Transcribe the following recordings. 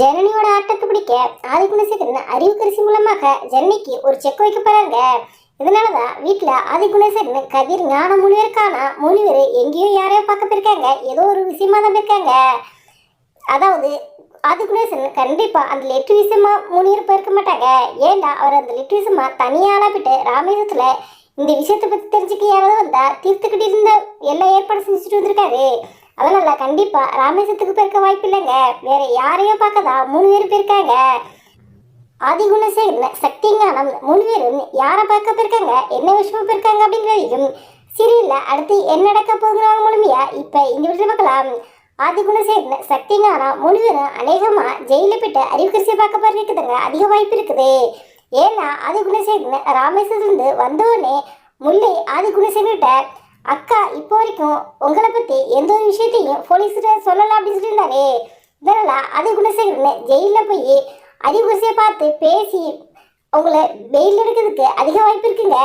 ஜனனியோட ஆட்டத்தை பிடிக்க ஆதிகுணசேகரன் அறிவு கரிசி மூலமாக ஜனனிக்கு ஒரு செக் வைக்க போறாங்க இதனாலதான் வீட்டுல ஆதிகுணசேகரன் கதிர் ஞான முனிவர் காணா முனிவர் எங்கேயோ யாரையோ பார்க்க போயிருக்காங்க. ஏதோ ஒரு விஷயமா தான் போயிருக்காங்க. அதாவது ஆதிகுணேசன் கண்டிப்பா அந்த லெட்டு விஷயமா முனிவர் போயிருக்க மாட்டாங்க. ஏண்டா அவர் அந்த லெட்டு விஷயமா தனியாக போயிட்டு ராமேஸ்வரத்துல இந்த விஷயத்தை பத்தி தெரிஞ்சுக்க யாராவது வந்தா தீர்த்துக்கிட்டு இருந்த எல்லா ஏற்பாடு செஞ்சுட்டு வந்திருக்காரு. அதனால கண்டிப்பாக ராமேஸ்வரத்துக்கு போயிருக்க வாய்ப்பு இல்லைங்க. வேற யாரையும் பார்க்கதா? மூணு பேர் போயிருக்காங்க. ஆதிகுணசேகரன் சக்திஞானம் மூணு பேரும் யாரை பார்க்க போயிருக்காங்க? என்ன விஷயமா போயிருக்காங்க அப்படிங்கிறதையும் சீரியல்ல அடுத்து என்ன நடக்க போகிறாங்க மூலமையா இப்போ இந்த வீட்டில் பார்க்கலாம். ஆதிகுணசேகரன் சக்திஞானம் மூணு பேரும் அநேகமாக ஜெயிலில் போயிட்டு அறிவுக்கரிசியை பார்க்க போயிருக்குதுங்க அதிக வாய்ப்பு இருக்குது. ஏன்னா ஆதிகுணசேகரன் ராமேஸ்வரத்துலேருந்து வந்தோடனே முல்லை ஆதிகுணசேகர்கிட்ட அக்கா இப்போ வரைக்கும் உங்களை பற்றி எந்த ஒரு விஷயத்தையும் போலீஸ்கிட்ட சொல்லலாம் அப்படின்னு சொல்லியிருந்தாரு. இதனால ஆதிகுணசேகரன் ஜெயிலில் போய் அறிவுகரிசியை பார்த்து பேசி உங்களை வெயில் எடுக்கிறதுக்கு அதிக வாய்ப்பு இருக்குங்க.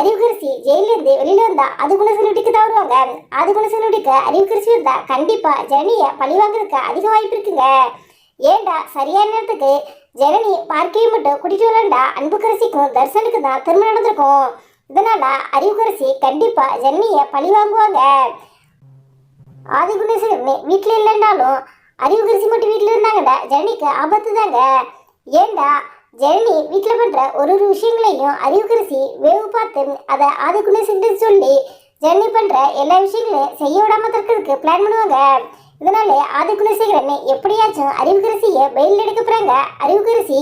அறிவுகரிசி ஜெயிலிருந்து வெளியில் வந்தால் அது செல்லுடிக்கு தான் வருவாங்க. அதுகுண செல்லுடிக்கு அறிவுகரிசி வந்தால் கண்டிப்பாக ஜனனியை பழி வாங்குறதுக்கு அதிக வாய்ப்பு இருக்குங்க. ஏண்டா சரியான நேரத்துக்கு ஜனனி பார்க்கையும் மட்டும் கூட்டிட்டு வரலண்டா அன்புக்கரசிக்கும் தர்சனுக்கு தான் திருமணம் நடந்திருக்கும். இதனால் அறிவுகரசி கண்டிப்பாக ஜெர்னியை பழி வாங்குவாங்க. ஆதிகுணேஸ்வரன் வீட்டில் இல்லைன்னாலும் அறிவுகரிசி மட்டும் வீட்டில் இருந்தாங்கடா ஜெர்னிக்கு ஆபத்து தாங்க. ஏண்டா? ஜெர்னி வீட்டில் பண்ணுற ஒரு ஒரு விஷயங்களையும் அறிவுகரிசி வேவு பார்த்து அதை ஆதிகுணேஸ்வரன் சொல்லி ஜெர்னி பண்ணுற எல்லா விஷயங்களையும் செய்ய விடாம தற்கிறதுக்கு பிளான் பண்ணுவாங்க. இதனால ஆதிகுணேஸ்வரன் எப்படியாச்சும் அறிவுகரிசியை பெயில் எடுக்க போகிறாங்க அறிவுகரிசி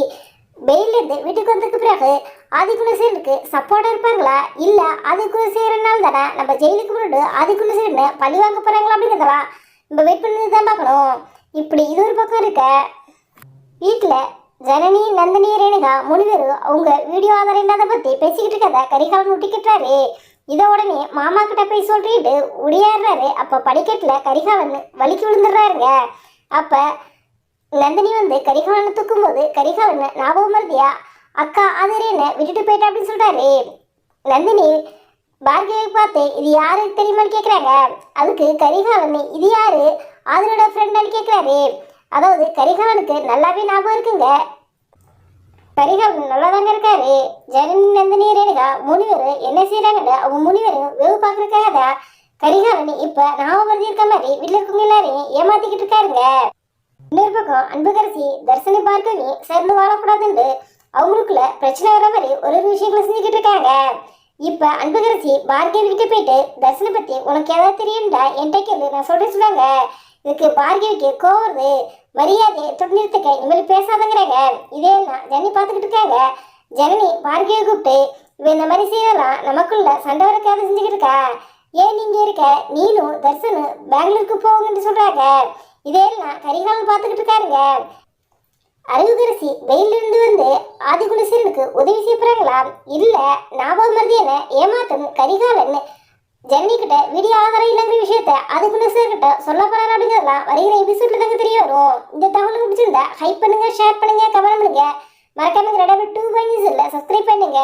பெயிலேருந்து வீட்டுக்கு வந்ததுக்கு பிறகு ஆதிகுணசேகரனுக்கு சப்போர்ட்டாக இருப்பாங்களா? இல்லை ஆதிகுணசேகரனால் தானே நம்ம ஜெயிலுக்கு முன்னாடி ஆதிகுணசேகரனை பழி வாங்க போகிறாங்களா அப்படிங்கிறதெல்லாம் நம்ம வெயிட் பண்ணி தான் பார்க்கணும். இப்படி இது ஒரு பக்கம் இருக்க வீட்டில் ஜனனி நந்தினி ரேணுகா முனிவர் அவங்க வீடியோ ஆதாரம் இல்லாத பற்றி பேசிக்கிட்டு இருக்கதை கரிகாலன் முட்டிக்கிட்டாரு இதை உடனே மாமா கிட்ட போய் சொல்லிட்டு உடையாடுறாரு அப்போ படிக்கட்டில் கரிகாலன் வலிக்கு விழுந்துடுறாருங்க. அப்போ நந்தினி வந்து கரிகாலனை தூக்கும்போது கரிகாலன் ஞாபகம் மருதியா அக்கா அது என்ன? விட்டுட்டு போயிட்டா அப்படின்னு சொல்கிறாரு நந்தினி பார்கவியை பார்த்து இது யாருக்கு தெரியுமான்னு கேட்குறாங்க அதுக்கு கரிகாலன் இது யாரு? ஆதரோட ஃப்ரெண்டான்னு கேட்குறாரு அதாவது கரிகாலனுக்கு நல்லாவே ஞாபகம் இருக்குங்க. கரிகாலன் நல்லா தாங்க இருக்காரு. ஜனனி நந்தினி ரேணுகா முனிவர் என்ன செய்கிறாங்கன்னு அவங்க முனிவர் வெவு பார்க்குறக்காக தான் கரிகாலன் இப்ப ஞாபகம் இருக்க மாதிரி வீட்டில் இருக்கவங்க எல்லாரையும் ஏமாத்திக்கிட்டு இருக்காருங்க. இன்னொரு பக்கம் அன்புகரசி தர்சனி பார்க்கவி சேர்ந்து வாழக்கூடாதுன்னு அவங்களுக்குள்ள பிரச்சனை வர மாதிரி ஒரு ஒரு விஷயங்களை செஞ்சுக்கிட்டு இருக்காங்க. இப்போ அன்புகரசி பார்கவி கிட்ட போயிட்டு தர்சனை பற்றி உனக்கு ஏதாவது தெரியும்டா? என்கிட்ட கேளு நான் சொல்கிறேன் சொன்னாங்க. இதுக்கு பார்கவிக்கு கோவம் மரியாதையை மரியாதை தொட்டு நிறுத்துக்க இனிமேல் பேசாதங்கிறாங்க. இதே நான் ஜனனி பார்த்துக்கிட்டு இருக்காங்க. ஜனனி பார்கவி கூப்பிட்டு இவ இந்த மாதிரி செய்யலாம் நமக்குள்ள சண்டை வரக்காத செஞ்சுக்கிட்டு இருக்கா? ஏன் நீங்க இருக்க? நீனும் தர்சனும் பெங்களூருக்கு போங்கன்னு சொல்றாங்க. இதெல்லாம் கரிகாலம் பார்த்துக்கிட்டு இருக்காருங்க. அறிவுகரசி வெயிலிருந்து வந்து உதவி செய்யப்படுறாங்களா இல்லை இல்ல ஞாபகம் மருதி என்ன? ஏமாத்தன் கரிகாலன் ஜன்னி கிட்ட வீடியோ ஆதாரம் இல்லைங்கிற விஷயத்த ஆதிகுணசீரன் கிட்ட சொல்ல போறாரு அப்படிங்கிறதுலாம் வருகிற எபிசோட்ல தாங்க தெரிய வரும். இந்த தகவல் பிடிச்சிருந்தா ஹைப் பண்ணுங்க ஷேர் பண்ணுங்க கமெண்ட் பண்ணுங்க. மறக்காம ரெடாவே டூ பாயிண்ட் இல்லை சப்ஸ்கிரைப் பண்ணுங்க.